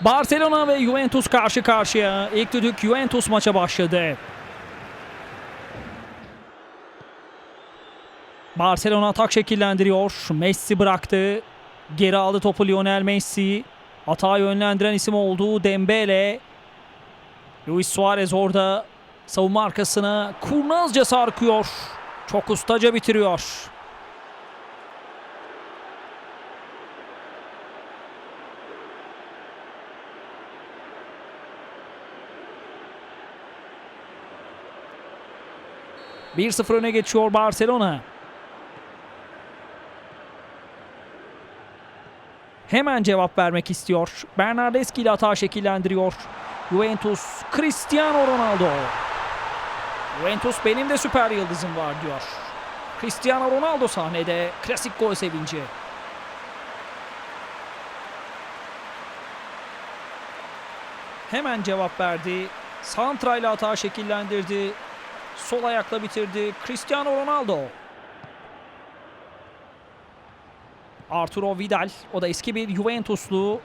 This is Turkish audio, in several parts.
Barcelona ve Juventus karşı karşıya. İlk düdük Juventus maça başladı. Barcelona atak şekillendiriyor. Messi bıraktı. Geri aldı topu Lionel Messi. Atağı yönlendiren isim olduğu Dembele. Luis Suarez orada savunma arkasına kurnazca sarkıyor. Çok ustaca bitiriyor. Bir 0 öne geçiyor Barcelona. Hemen cevap vermek istiyor. Bernardeschi ile hata şekillendiriyor. Juventus Cristiano Ronaldo. Juventus benim de süper yıldızım var diyor. Cristiano Ronaldo sahnede klasik gol sevinci. Hemen cevap verdi. Santra ile hata şekillendirdi. Sol ayakla bitirdi. Cristiano Ronaldo. Arturo Vidal. O da eski bir Juventuslu.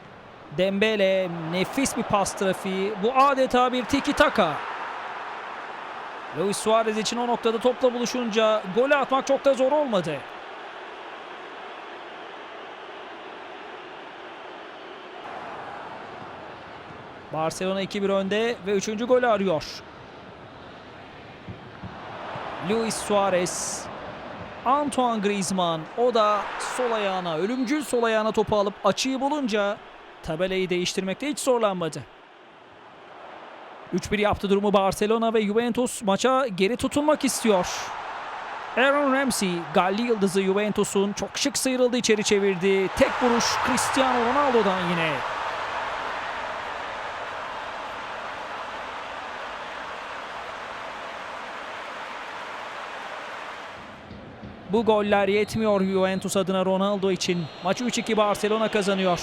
Dembele nefis bir pas trafiği. Bu adeta bir tiki taka. Luis Suarez için o noktada topla buluşunca golü atmak çok da zor olmadı. Barcelona 2-1 önde ve 3. golü arıyor. Luis Suarez, Antoine Griezmann o da sol ayağına, ölümcül sol ayağına topu alıp açıyı bulunca tabelayı değiştirmekte hiç zorlanmadı. 3-1 yaptı durumu Barcelona ve Juventus maça geri tutunmak istiyor. Aaron Ramsey, Galli yıldızı Juventus'un çok şık sıyrıldı içeri çevirdi. Tek vuruş Cristiano Ronaldo'dan yine. Bu goller yetmiyor Juventus adına Ronaldo için. Maçı 3-2 Barcelona kazanıyor.